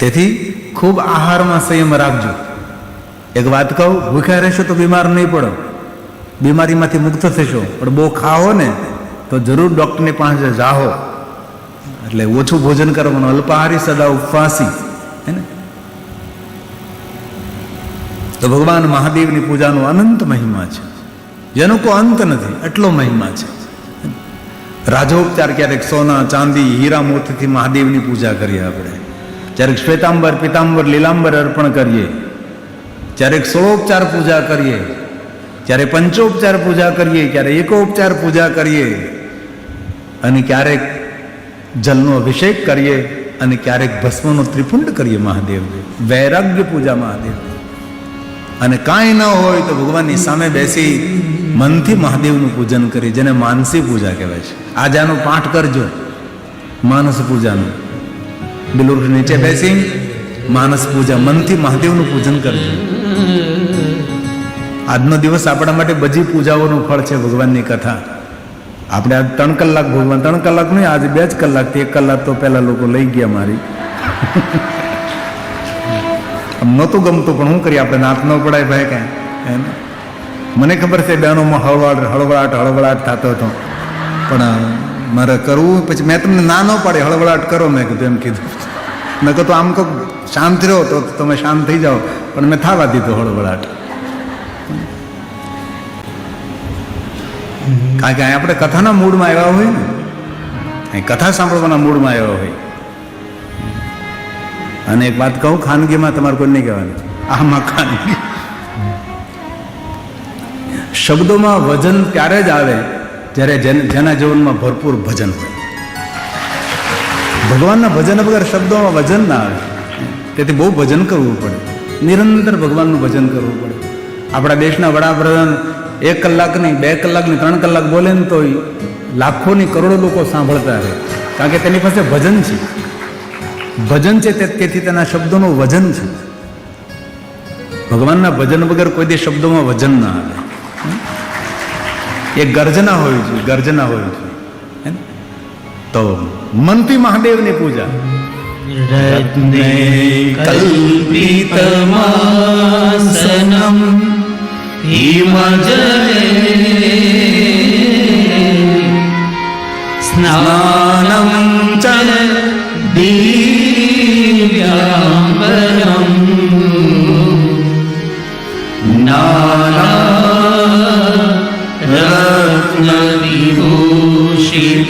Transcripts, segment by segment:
તેથી ખૂબ આહારમાં સંયમ રાખજો. એક વાત કહું, ભૂખ્યા રહેશો તો બીમાર નહીં પડો. બીમારીમાંથી મુક્ત થશો. પણ બહુ ખાઓ ને, તો જરૂર ડૉક્ટરની પાસે જાઓ. એટલે ઓછું ભોજન કરવાનું અલ્પાહારી સદા ઉપવાસી. હે ને? તો ભગવાન મહાદેવની પૂજાનો અનંત મહિમા છે. જેનો કોઈ અંત નથી, એટલો મહિમા છે. રાજોપચાર ક્યારેક સોના, ચાંદી, હીરા મોતીથી મહાદેવની પૂજા કરીએ આપણે. ક્યારેક શ્વેતાંબર, પિતાંબર, લીલાંબર અર્પણ કરીએ ક્યારેક સોળોપચાર પૂજા કરીએ ક્યારે પંચોપચાર પૂજા કરીએ ક્યારે એકોપચાર પૂજા કરીએ, અને ક્યારેક જલનો અભિષેક કરીએ, અને ક્યારેક ભસ્મનો ત્રિપુંડ કરીએ મહાદેવને. વૈરાગ્ય પૂજા મહાદેવ અને કાંઈ ન હોય તો ભગવાનની સામે બેસી મનથી મહાદેવનું પૂજન કરી જેને માનસી પૂજા કહેવાય છે. આજાનો પાઠ કરજો, માનસ પૂજાનું. બિલુર નીચે બેસી માનસ પૂજા, મનથી મહાદેવનું પૂજન કરજો. આજનો દિવસ આપણા માટે બધી પૂજાઓનું ફળ છે ભગવાનની કથા. આપણે આજ ત્રણ કલાક ભગવાન, ત્રણ કલાક નહીં, આજે બે જ કલાકથી એક કલાક તો પહેલાં લોકો લઈ ગયા મારી. નહોતું ગમતું, પણ શું કરીએ? આપણે નાથ ન પડાય ભાઈ કાંઈ એમ મને ખબર છે બહેનોમાં હળવાટ હળવળાટ હળવળાટ થતો હતો. પણ મારે કરવું, પછી મેં તમને ના ન પાડે હળવળાટ કરો, મેં કીધું, એમ કીધું. મેં કહું તો આમ કહું, શાંત રહો, તો તમે શાંત થઈ જાઓ. પણ મેં થવા દીધો હળવળાટ. કારણ કે આપણે કથાના મૂડમાં આવ્યા હોય ને, અહીં કથા સાંભળવાના મૂડમાં આવ્યા હોય. અને એક વાત કહું, ખાનગીમાં તમારે કોઈ નહીં કહેવાની. આમાં ખાનગી. શબ્દોમાં વજન ત્યારે જ આવે, જ્યારે જેના જીવનમાં ભરપૂર ભજન હોય. ભગવાનના ભજન વગર શબ્દોમાં વજન ના આવે. તેથી બહુ ભજન કરવું પડે. નિરંતર ભગવાનનું ભજન કરવું પડે. આપણા દેશના વડાપ્રધાન એક કલાક નહીં, બે કલાક નહીં, ત્રણ કલાક બોલે ને તો લાખોની કરોડો લોકો સાંભળતા રહે. કારણ કે તેની પાસે ભજન છે. ભજન છે તેથી તેના શબ્દોનું વજન છે. ભગવાનના ભજન વગર કોઈ દે શબ્દોમાં વજન ના આવે. એ ગર્જના હોવી જોઈએ ગર્જના હોવી જોઈએ? તો મનતી મહાદેવની પૂજા. રત્ને કલ્પિતમાસનમ હિમજલે સ્નાનમ ચ દિવ્યાંબરમ. નાના રત્ન વિભૂષિત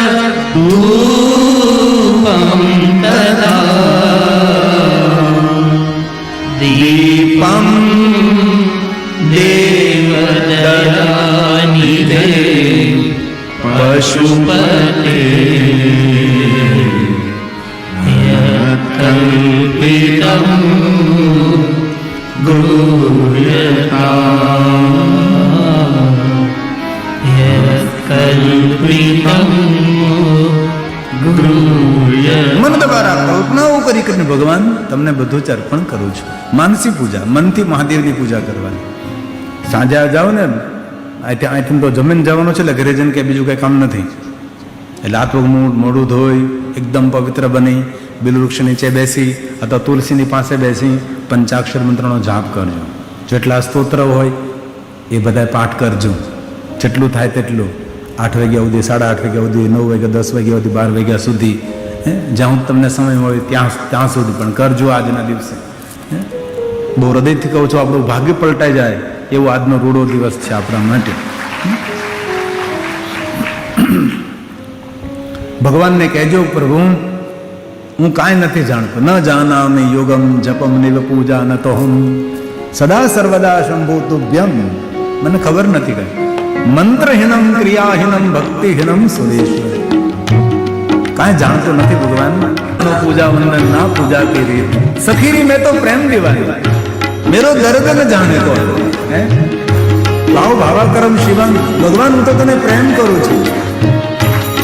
दीपं देवदयानिधे पशुपते કરી કરીને ભગવાન તમને બધું જ અર્પણ કરું છું. માનસી પૂજા, મનથી મહાદેવની પૂજા કરવાની. સાંજે જાઓ ને અહીંથી અહીંથી તો જમીન જવાનો છે એટલે ઘરે જઈને કે બીજું કાંઈ કામ નથી. એટલે પગ મોઢું ધોઈ, એકદમ પવિત્ર બની બિલવૃક્ષ નીચે બેસી, અથવા તુલસીની પાસે બેસી, પંચાક્ષર મંત્રનો જાપ કરજો. જેટલા સ્તોત્ર હોય, એ બધા પાઠ કરજો. જેટલું થાય તેટલું. આઠ વાગ્યા સુધી, સાડા આઠ વાગ્યા સુધી, નવ વાગ્યા, દસ વાગ્યા સુધી, બાર વાગ્યા સુધી જ્યાં તમને સમય હોય ત્યાં ત્યાં સુધી પણ કરજો આજના દિવસે. બહુ હૃદયથી કહું છું, આપણું ભાગ્ય પલટાઈ જાય એવો આજનો રૂડો દિવસ છે આપણા માટે. ભગવાનને કહેજો પ્રભુ હું કાંઈ નથી જાણતો. ન જાનામિ યોગમ જપમ નિવ પૂજા ન તો હું સદા સર્વદા શંભુ તુભ્યમ. મને ખબર નથી કઈ. મંત્રહીનમ ક્રિયાહીનમ ભક્તિહીનમ સુરેશ્વર કાંઈ જાણતો નથી ભગવાન. નો પૂજા વંદન ના, પૂજા કરી. સખીરી મેં તો પ્રેમ દિવાળી. મેરો દર્દ ન જાણે તો હે? ભાવા કરમ શિવાન ભગવાન, હું તો તને પ્રેમ કરું છું.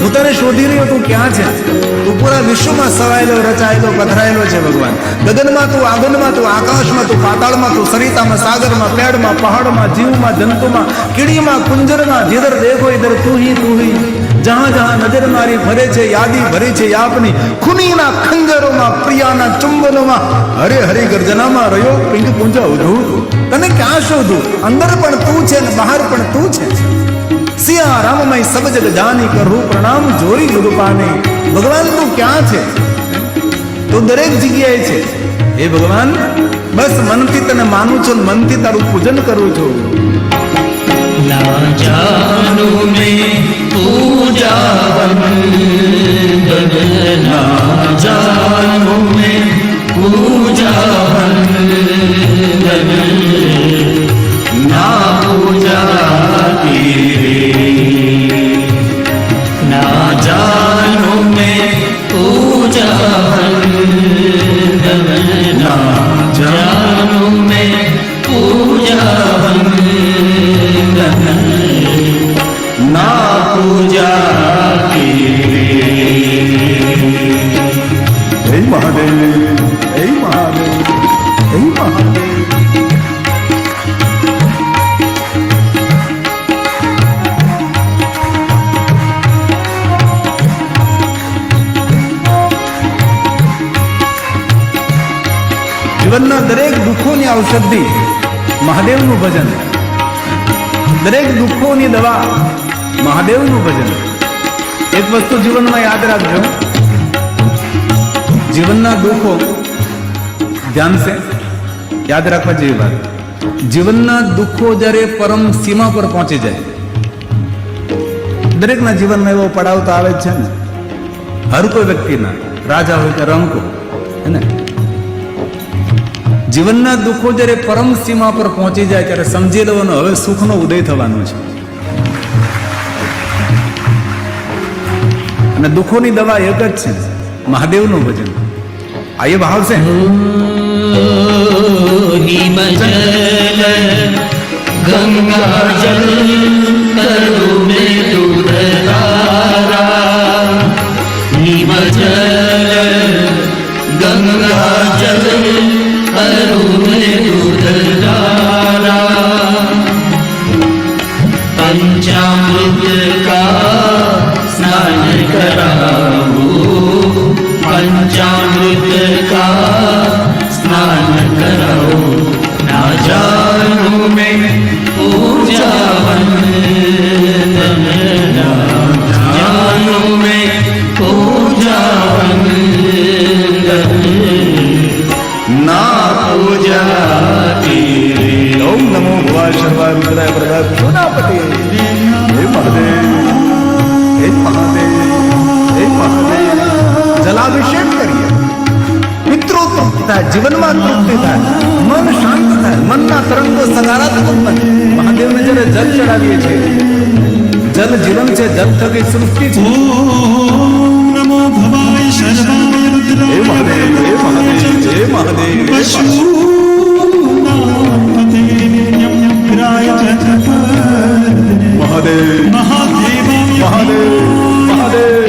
હું તને શોધી રહ્યો તું ક્યાં છે? તું પૂરા વિશ્વમાં સવાયેલો રચાયેલો પથરાયેલો છે ભગવાન. ગગનમાં તું, આગનમાં તું, આકાશમાં તું, પાતાળમાં તું, સરિતામાં, સાગરમાં પેડમાં પહાડમાં, જીવમાં, જંતુમાં, કીડીમાં, કુંજરમાં, જીધર દેખો, ઇધર તું હી તું હી. જહાં જહાં નજર મારી ભરે છે, યાદી ભરે છે આપની, ખુનીના ખંજરોમાં, પ્રિયાના ચુંબનોમાં, હરે હરે ગર્જનામાં રહ્યો, પિંડ પૂંજા ઉધું તને ક્યાં શોધું? અંદર પણ તું છે ને બહાર પણ તું છે. સિયા રામમય સબ જગ જાની કરું પ્રણામ જોરી ગુરુ પાને ભગવાન તું ક્યાં છે? તો દરેક જગ્યાએ છે. હે ભગવાન, બસ મનથી તને માનું છું મનથી તારું પૂજન કરું છું. ના જાનું મેં પૂજા વંદન ના જાનું મેં પૂજા જીવનના દરેક દુઃખોની ઔષધિ મહાદેવનું ભજન. દરેક દુઃખોની દવા મહાદેવનું ભજન. એક વસ્તુ જીવનમાં યાદ રાખજો. જીવનના દુઃખો ધ્યાન છે યાદ રાખવા જેવી વાત. જીવનના દુઃખો જ્યારે પરમ સીમા પર પહોંચી જાય. દરેકના જીવનમાં એવો પડાવ તો આવે જ છે ને. હર કોઈ વ્યક્તિના, રાજા હોય કે રંકો હે ને? જીવનના દુઃખો જ્યારે પરમ સીમા પર પહોંચી જાય ત્યારે સમજી લેવાનું હવે સુખનો ઉદય થવાનો છે. અને દુઃખોની દવા એક જ છે, મહાદેવનું ભજન. આ એ ભાવ છે ગંગા જલ ઓમ નમો ભવાય શર્વાય પ્રદાય પ્રદાય પ્રદાપતિ હે મહાદેવ હે મહાદેવ હે મહાદેવ. જલાભિષેક કરીએ. મિત્રો તૃપ્ત થાય જીવનમાં તૃપ્તિ મન શાંત થાય મનના તરંગો સકારાત્મક બને. મહાદેવને જ્યારે જલ ચડાવીએ છીએ જલ જીવન છે જલ થકી સૃષ્ટિ છે. નમો ભવાય શર્વાય પ્રદાય હે મહાદેવ હે મહાદેવ હે Mahadev. Mahadev, Mahadev, Mahadev, Mahadev.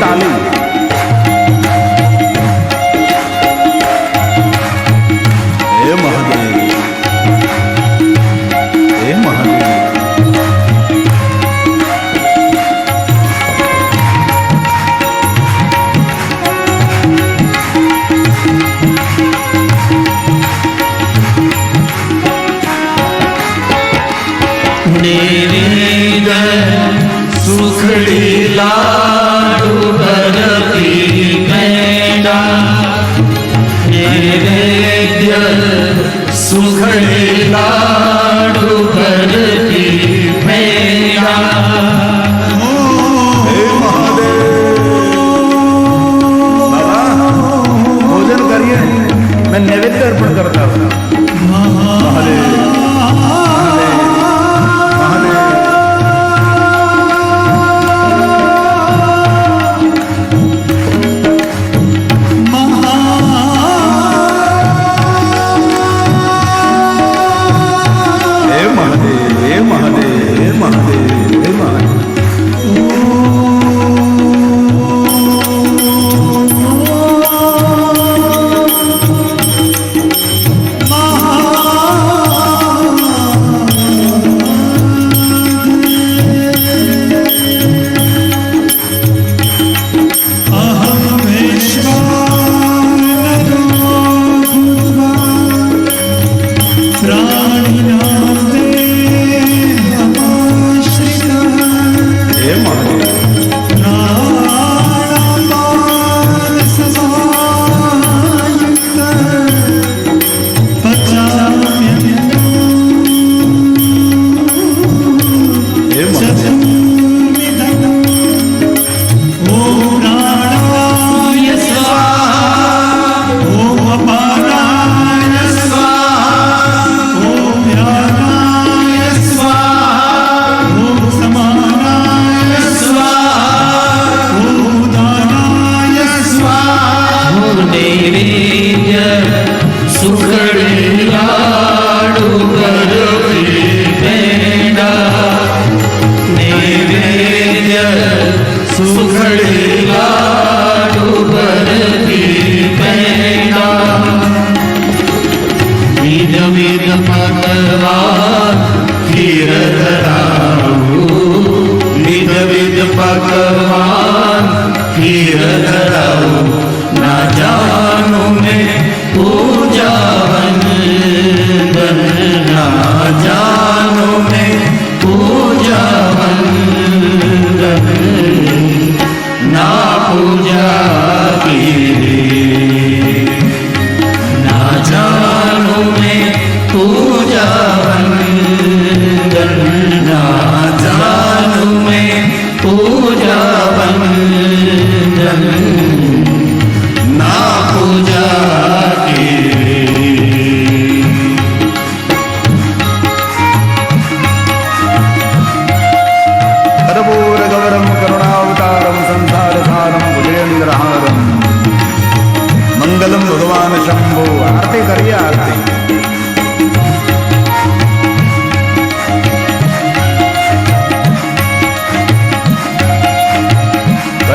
大绿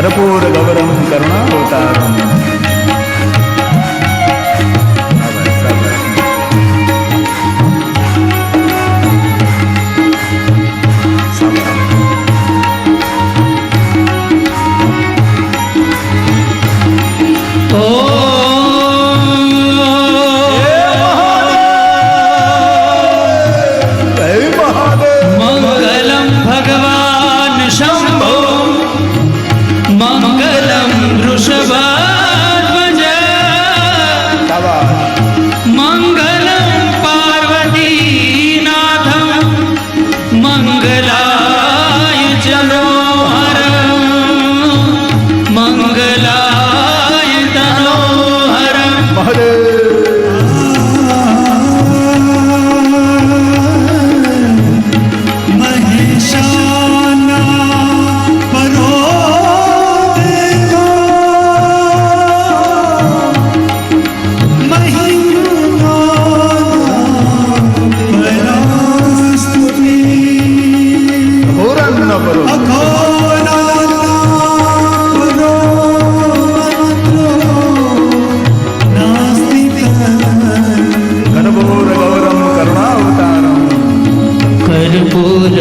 કર્પૂર ગૌરમ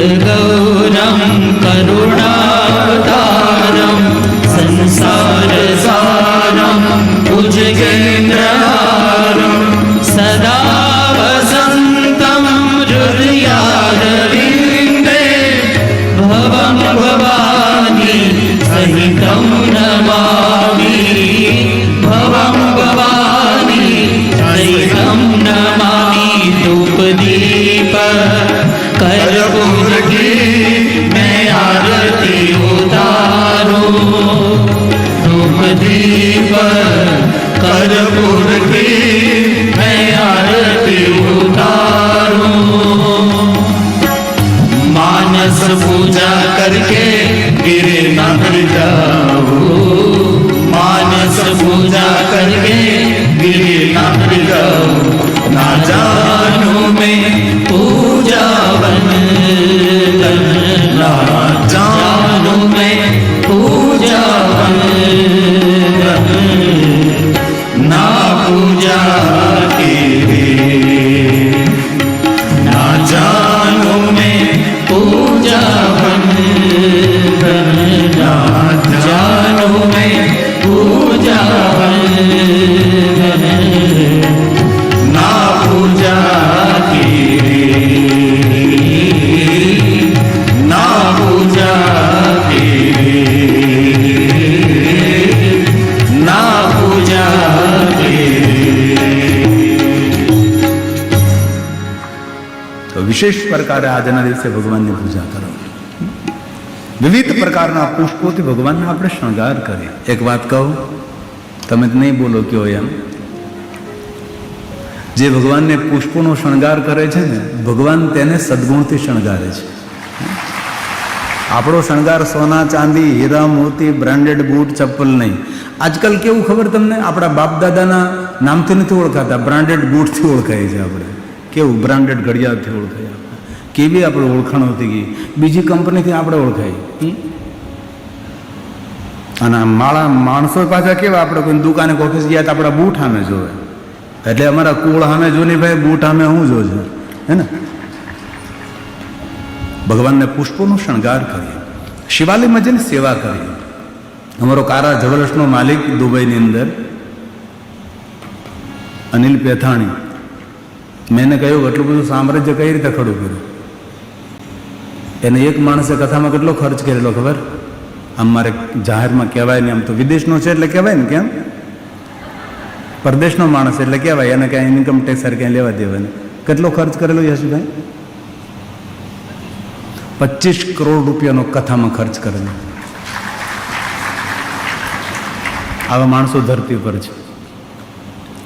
go વિશેષ પ્રકારે આજના દિવસે ભગવાનની પૂજા કરો. વિવિધ પ્રકારના પુષ્પોથી ભગવાનને આપણે શણગાર કરીએ. એક વાત કહું, તમે નહીં બોલો કયો એમ. જે ભગવાનને પુષ્પોનો શણગાર કરે છે ને, ભગવાન તેને સદગુણથી શણગારે છે. આપણો શણગાર સોના, ચાંદી, હીરા, મોતી, બ્રાન્ડેડ બૂટ, ચપ્પલ નહીં. આજકાલ કેવું ખબર તમને? આપણા બાપ દાદાના નામથી નથી ઓળખાતા, બ્રાન્ડેડ બૂટથી ઓળખાય છે આપણે. કેવું બ્રાન્ડેડ ઘડિયાળથી ઓળખાય કેવી આપણે ઓળખાણ હતી ગઈ? બીજી કંપનીથી આપણે ઓળખાય. અને માળા માણસો પાછા કેવા? આપણે કોઈ દુકાને ઓફિસ ગયા તો આપણા બૂટ સામે જોવે. એટલે અમારા કુળ સામે જો નહીં ભાઈ બૂટ સામે હું જોજો? હે ને? ભગવાનને પુષ્પોનો શણગાર કરીએ શિવાલયમાં જઈને સેવા કરીએ અમારો કારા જવલસનો માલિક દુબઈની અંદર, અનિલ પેથાણી. મેં એને કહ્યું, એટલું બધું સામ્રાજ્ય કઈ રીતે ખડું કર્યું? એને એક માણસે કથામાં કેટલો ખર્ચ કરેલો ખબર? આમ મારે જાહેરમાં કહેવાય ને આમ તો વિદેશનો છે એટલે કહેવાય ને કેમ? પરદેશનો માણસ એટલે કહેવાય, એને ક્યાંય ઇન્કમ ટેક્સ સર ક્યાંય લેવા દેવાય નહીં. કેટલો ખર્ચ કરેલો યશુભાઈ પચીસ કરોડ રૂપિયાનો કથામાં ખર્ચ કરેલો. આવા માણસો ધરતી પર છે.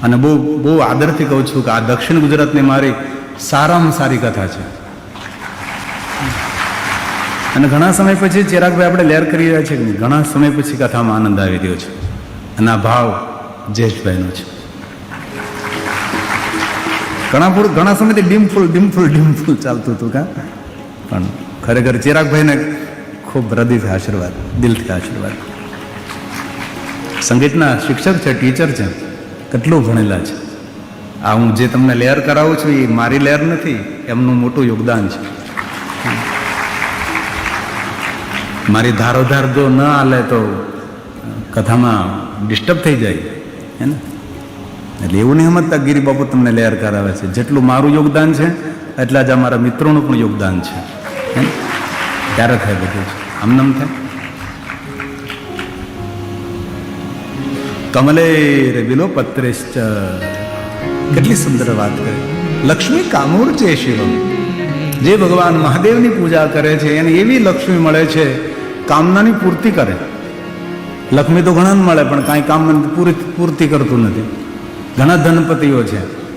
અને બહુ બહુ આદરથી કહું છું કે આ દક્ષિણ ગુજરાતની મારી સારામાં સારી કથા છે. અને ઘણા સમય પછી ચિરાગભાઈ આપણે લેર કરી રહ્યા છીએ ઘણા સમય પછી કથામાં આનંદ આવી રહ્યો છે. અને આ ભાવ જયેશભાઈનો છે. ઘણા પૂર ઘણા સમયથી ડીમફુલ ડીમફુલ, ડિમફૂલ ચાલતું હતું કા? પણ ખરેખર ચિરાગભાઈને ખૂબ હૃદયથી આશીર્વાદ, દિલથી આશીર્વાદ. સંગીતના શિક્ષક છે, ટીચર છે. કેટલું ભણેલા છે? આ હું જે તમને લેયર કરાવું છું, એ મારી લેયર નથી, એમનું મોટું યોગદાન છે. મારી ધારોધાર જો ન હાલે તો કથામાં ડિસ્ટર્બ થઈ જાય, હે ને? એટલે એવું નહીં સમજતા ગીરી બાપુ તમને લેયર કરાવે છે. જેટલું મારું યોગદાન છે, એટલા જ અમારા મિત્રોનું પણ યોગદાન છે? ત્યારે થાય બધું. આમ નામ થાય. કમલે રે બિલો પત્રેશ્ચ કેટલી સુંદર વાત કરી લક્ષ્મી કામૂર છે શિવમ. જે ભગવાન મહાદેવની પૂજા કરે છે, એને એવી લક્ષ્મી મળે છે, કામનાની પૂર્તિ કરે. લક્ષ્મી તો ઘણા મળે, પણ કાંઈ કામ પૂરી પૂર્તિ કરતું નથી. ઘણા ધનપતિઓ છે.